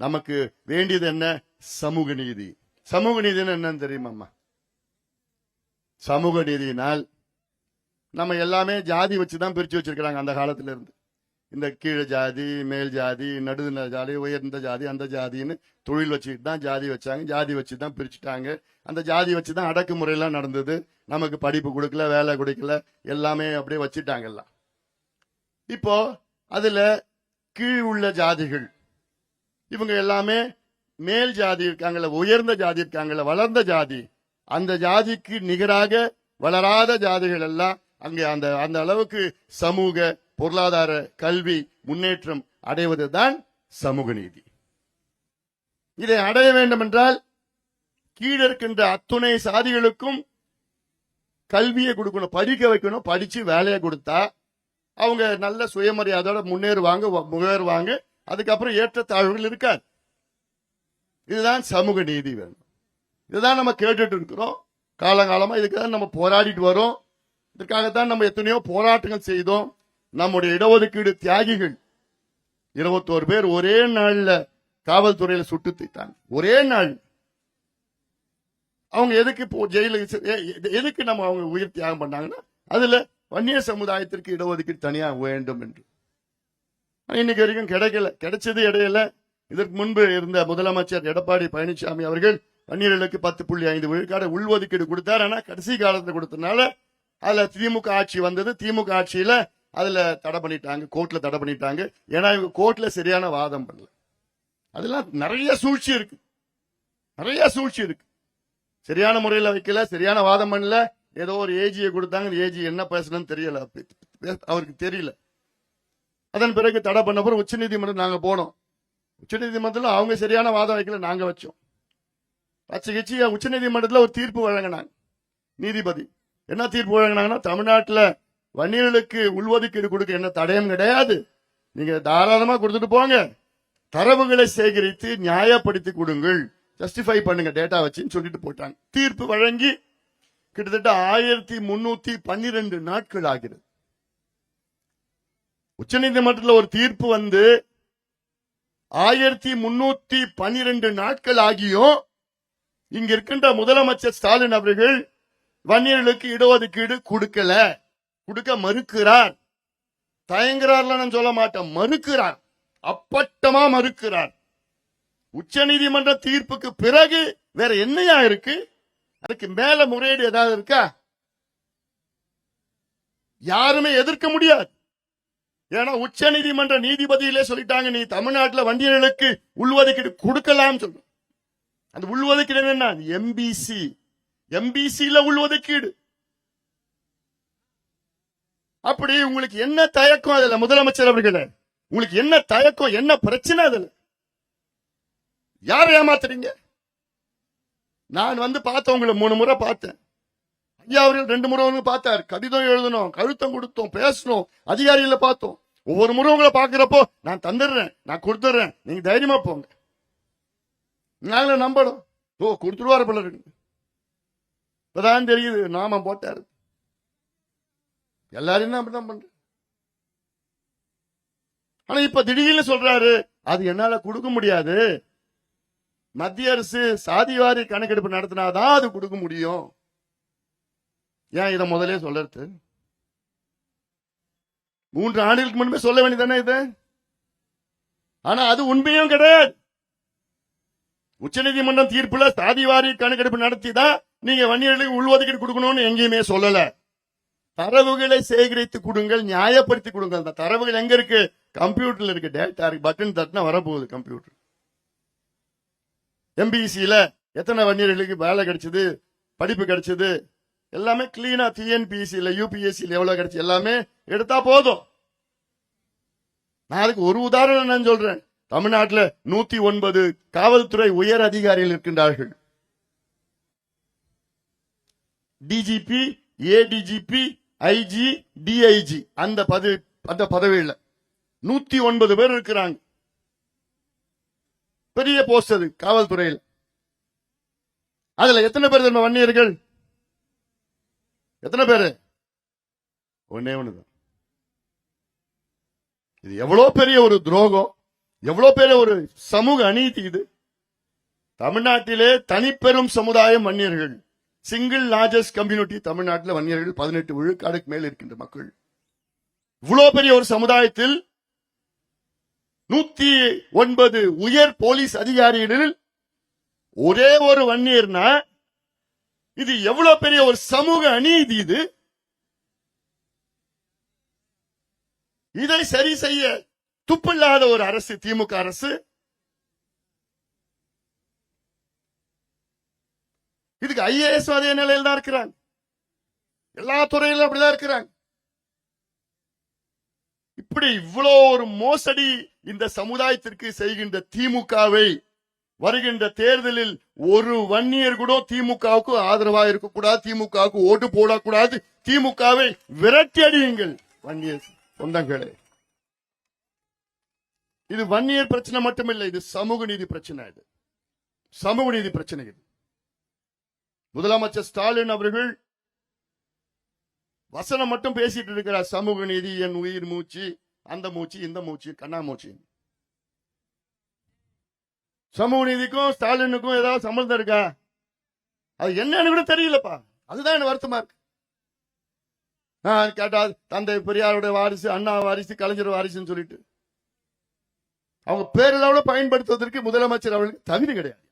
நமக்கு வேண்டியது என்ன? சமூக நீதி. சமூக நீதின்னு என்னன்னு தெரியுமாம்மா? சமூக நீதியினால் நம்ம எல்லாமே ஜாதி வச்சு தான் பிரிச்சு வச்சிருக்கிறாங்க அந்த காலத்துல இருந்து இந்த கீழ ஜாதி மேல் ஜாதி நடுநில ஜாதி உயர்ந்த ஜாதி அந்த ஜாதின்னு தொழில் வச்சுக்கிட்டு தான் ஜாதி வச்சாங்க. ஜாதி வச்சு தான் பிரிச்சுட்டாங்க. அந்த ஜாதி வச்சு தான் அடக்குமுறையெல்லாம் நடந்தது. நமக்கு படிப்பு கொடுக்கல வேலை கொடுக்கல எல்லாமே அப்படியே வச்சுட்டாங்கல்லாம் இப்போ அதுல கீழ் உள்ள ஜாதிகள் இவங்க எல்லாமே மேல் ஜாதி இருக்காங்கல்ல உயர்ந்த ஜாதி இருக்காங்கல்ல வளர்ந்த ஜாதி. அந்த ஜாதிக்கு நிகராக வளராத ஜாதிகள் எல்லாம் அங்கே அந்த அந்த அளவுக்கு சமூக பொருளாதார கல்வி முன்னேற்றம் அடைவதுதான் சமூக நீதி. இதை அடைய வேண்டும் என்றால் கீழே இருக்கின்ற அத்துணை சாதிகளுக்கும் கல்வியை கொடுக்கணும் படிக்க வைக்கணும். படிச்சு வேலையை கொடுத்தா அவங்க நல்ல சுயமரியாதையோட முன்னேறுவாங்க முகேறுவாங்க அதுக்கப்புறம் ஏற்றத்தாழ்வுகள் இருக்காது. இதுதான் சமூக நீதி வேணும். இதுதான் நம்ம கேட்டுட்டு இருக்கிறோம். காலங்காலமா இதுக்கு தான் நம்ம போராடிட்டு வரோம். இதற்காகத்தான் நம்ம எத்தனையோ போராட்டங்கள் செய்தோம். நம்முடைய இடஒதுக்கீடு தியாகிகள் இருபத்தோரு பேர் ஒரே நாள்ல காவல்துறையில சுட்டு தீட்டாங்க ஒரே நாள். அவங்க எதுக்கு இப்போ ஜெயிலுக்கு எதுக்கு நம்ம அவங்க உயிர் தியாகம் பண்ணாங்கன்னா அதுல வன்னிய சமுதாயத்திற்கு இடஒதுக்கீடு தனியாக வேண்டும் என்று. இன்னைக்கு வரைக்கும் கிடைக்கல. கிடைச்சது இடையில இதற்கு முன்பு இருந்த முதலமைச்சர் எடப்பாடி பழனிசாமி அவர்கள் வன்னியர்களுக்கு பத்து புள்ளி ஐந்து விழுக்காடு உள்ஒதுக்கீடு கொடுத்தார். ஆனா கடைசி காலத்துல கொடுத்தனால அதுல திமுக ஆட்சி வந்தது. திமுக ஆட்சியில அதுல தடை பண்ணிட்டாங்க. கோர்ட்ல தடை பண்ணிட்டாங்க. ஏன்னா இவங்க கோர்ட்ல சரியான வாதம் பண்ணல. அதெல்லாம் நிறைய சூழ்ச்சி இருக்கு. நிறைய சூழ்ச்சி இருக்கு. சரியான முறையில வைக்கல. சரியான வாதம் பண்ணல. ஏதோ ஒரு ஏஜியை கொடுத்தாங்க. ஏஜி என்ன பேசணும்னு தெரியல. அவருக்கு தெரியல. அதன் பிறகு தடை பண்ண பிறகு உச்சநீதிமன்றம் நாங்கள் போனோம். உச்சநீதிமன்றத்தில் அவங்க சரியான வாதம் வைக்கல நாங்கள் வச்சோம். வச்சு கட்சி உச்சநீதிமன்றத்தில் ஒரு தீர்ப்பு வழங்கினாங்க. நீதிபதி. என்ன தீர்ப்பு வழங்கினாங்கன்னா தமிழ்நாட்டில் வன்னியர்களுக்கு உள்ஒதுக்கீடு கொடுக்க என்ன தடயம் கிடையாது. நீங்கள் தாராளமாக கொடுத்துட்டு போங்க. தரவுகளை சேகரித்து நியாயப்படுத்தி கொடுங்கள். ஜஸ்டிஃபை பண்ணுங்க டேட்டா வச்சுன்னு சொல்லிட்டு போட்டாங்க. தீர்ப்பு வழங்கி கிட்டத்தட்ட ஆயிரத்தி முன்னூத்தி பன்னிரெண்டு நாட்கள் ஆகிறது. உச்சநீதிமன்றத்தில் ஒரு தீர்ப்பு வந்து ஆயிரத்தி முன்னூத்தி பனிரெண்டு நாட்கள் ஆகியும் இங்க இருக்கின்ற முதலமைச்சர் ஸ்டாலின் அவர்கள் வன்னியர்களுக்கு இடஒதுக்கீடு கொடுக்கல. கொடுக்க மறுக்கிறார். தயங்குறார்ல சொல்ல மாட்டேன். மறுக்கிறார். அப்பட்டமா மறுக்கிறார். உச்சநீதிமன்ற தீர்ப்புக்கு பிறகு வேற என்னையா இருக்கு? அதுக்கு மேல முறையீடு ஏதாவது இருக்கா? யாருமே எதிர்க்க முடியாது. ஏன்னா உச்ச நீதிமன்ற நீதிபதியிலே சொல்லிட்டாங்க நீ தமிழ்நாட்டுல வண்டியர்களுக்கு உள்ஒதுக்கீடு கொடுக்கலாம் சொல்லு அந்த உள்ஒதுக்கீடு என்ன எம்பிசி எம்பிசியில உள்ஒதுக்கீடு. அப்படி உங்களுக்கு என்ன தயக்கம் அதுல? முதலமைச்சர் அவர்களே உங்களுக்கு என்ன தயக்கம் என்ன பிரச்சனை அதுல? யாரை ஏமாத்துறீங்க? நான் வந்து பார்த்தேன் உங்களை மூணு முறை பார்த்தேன். ஐயா அவர்கள் ரெண்டு முறை வந்து பார்த்தார். கடிதம் எழுதணும் கழுத்தம் கொடுத்தோம் பேசணும் அதிகாரிகளை பார்த்தோம். ஒவ்வொரு முறை உங்களை பாக்குறப்போ நான் தந்துடுறேன் நான் கொடுத்துடுறேன். நீங்க தைரியமா போங்க. நாங்கள நம்பணும். ஓ கொடுத்துருவாரு பிள்ளை இப்பதான் தெரியுது நாம போட்டாரு. எல்லாரும் தான் அப்படிதான் பண்ற ஆனா இப்ப திடீர்னு சொல்றாரு அது என்னால கொடுக்க முடியாது. மத்திய அரசு சாதிவாரி கணக்கெடுப்பு நடத்தினாதான் அது கொடுக்க முடியும். ஏன் இதை முதலே சொல்றது மூன்று ஆண்டுகளுக்கு முன்பே சொல்ல வேண்டியதானே இது? ஆனா அது உண்மையும் கிடையாது. உச்சநீதிமன்றம் தீர்ப்புல சாதிவாரி கணக்கெடுப்பு நடத்தி தான் நீங்க வன்னியர்களுக்கு உள்ஒதுக்கீடு கொடுக்கணும்னு எங்கேயுமே சொல்லல. தரவுகளை சேகரித்து கொடுங்கள் நியாயப்படுத்தி கொடுங்கள். அந்த தரவுகள் எங்க இருக்கு? கம்ப்யூட்டர்ல இருக்கு. டேட்டா இருக்கு. பட்டன் தட்டினா வரப்போகுது கம்ப்யூட்டர். எம்பிசியில எத்தனை வன்னியர்களுக்கு வேலை கிடைச்சது? படிப்பு கிடைச்சது? எல்லாமே கிளீனா டிஎன்பிஎஸ்சியில் யூபிஎஸ்சியில் எவ்வளவு கிடைச்சு எல்லாமே எடுத்தா போதும். நான் அதுக்கு ஒரு உதாரணம் நான் சொல்றேன். தமிழ்நாட்டில் நூத்தி ஒன்பது காவல்துறை உயர் அதிகாரிகள் இருக்கின்றார்கள். டிஜிபி ஏடிஜிபி ஐஜி டிஐஜி அந்த பதவி அந்த பதவியில் நூத்தி ஒன்பது பேர் இருக்கிறாங்க. பெரிய போஸ்ட் அது காவல்துறையில். அதுல எத்தனை பேர் தெரியுமா வன்னியர்கள்? எத்தனை பேரு? ஒன்னே ஒண்ணுதான். இது எவ்வளவு பெரிய ஒரு துரோகம்? எவ்வளவு பெரிய ஒரு சமூக அநீதி இது? தமிழ்நாட்டிலே தனிப்பெரும் சமுதாயம் வன்னியர்கள். சிங்கிள் லார்ஜஸ்ட் கம்யூனிட்டி தமிழ்நாட்டில் வன்னியர்கள் பதினெட்டு விழுக்காடுக்கு மேல் இருக்கின்ற மக்கள். இவ்வளவு பெரிய ஒரு சமுதாயத்தில் நூத்தி ஒன்பது உயர் போலீஸ் அதிகாரிகளில் ஒரே ஒரு வன்னியர்னா இது எவ்வளவு பெரிய ஒரு சமூக அநீதி இது? இதை சரி செய்ய துப்பில்லாத ஒரு அரசு திமுக அரசு. இதுக்கு ஐஏஎஸ் அதே நிலையில் தான் இருக்கிறாங்க. எல்லா துறையிலும் அப்படிதான் இருக்கிறாங்க. இப்படி இவ்வளோ ஒரு மோசடி இந்த சமுதாயத்திற்கு செய்கின்ற திமுகவை வருகின்ற தேர்தலில் ஒரு வன்னியர் கூட திமுகவுக்கு ஆதரவா இருக்கக்கூடாது திமுகவுக்கு ஓட்டு போடக்கூடாது. திமுகவை விரட்டி அடியுங்கள் வன்னியர் சொந்தங்களே. இது வன்னியர் பிரச்சனை மட்டுமில்லை இது சமூக நீதி பிரச்சனை இது. சமூக நீதி பிரச்சனை இது. முதலமைச்சர் ஸ்டாலின் அவர்கள் வசனம் மட்டும் பேசிட்டு இருக்கிறார். சமூக நீதி என் உயிர் மூச்சு அந்த மூச்சு இந்த மூச்சு கண்ணா மூச்சு சமூக நீதிக்கும் ஸ்டாலினுக்கும் ஏதாவது சம்பந்தம் இருக்கா? அது என்னன்னு கூட தெரியலப்பா. அதுதான் எனக்கு வருத்தமா இருக்கு. நான் கேட்டா தந்தை பெரியாருடைய வாரிசு அண்ணா வாரிசு கலைஞர் வாரிசுன்னு சொல்லிட்டு. அவங்க பேரெல்லாம் பயன்படுத்துவதற்கு முதலமைச்சர் அவர்களுக்கு தகுதி கிடையாது.